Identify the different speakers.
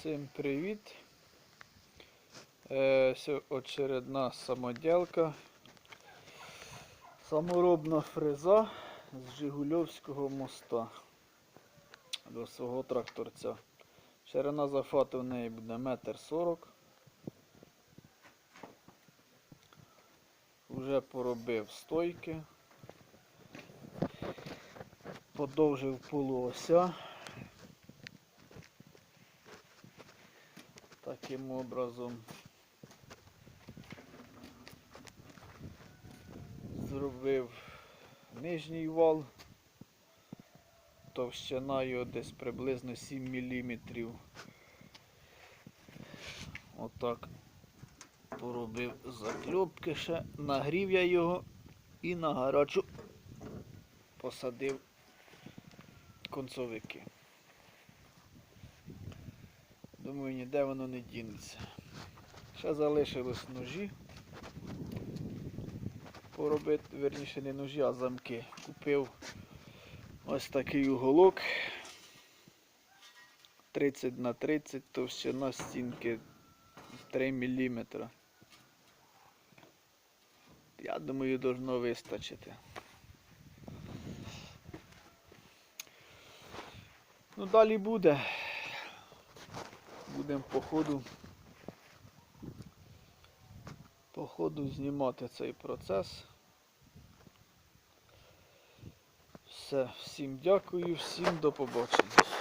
Speaker 1: Всім привіт. Е, очередна самоділка. Саморобна фреза з Жигульовського моста до свого тракторця. Ширина захвату в неї буде метр сорок. Вже поробив стойки. Подовжив полуося. Таким образом зробив нижній вал. Товщина його десь приблизно 7 мм. Отак поробив закльопки ще, нагрів я його і на гарячу посадив концовики. Думаю, ніде воно не дінеться. Ще залишилось ножі. Поробити, верніше не ножі, а замки. Купив ось такий уголок 30 на 30 товщина стінки 3 мм. Я думаю, должно вистачити. Ну, далі буде. Будемо по ходу, по ходу знімати цей процес. Все, всім дякую, всім до побачення.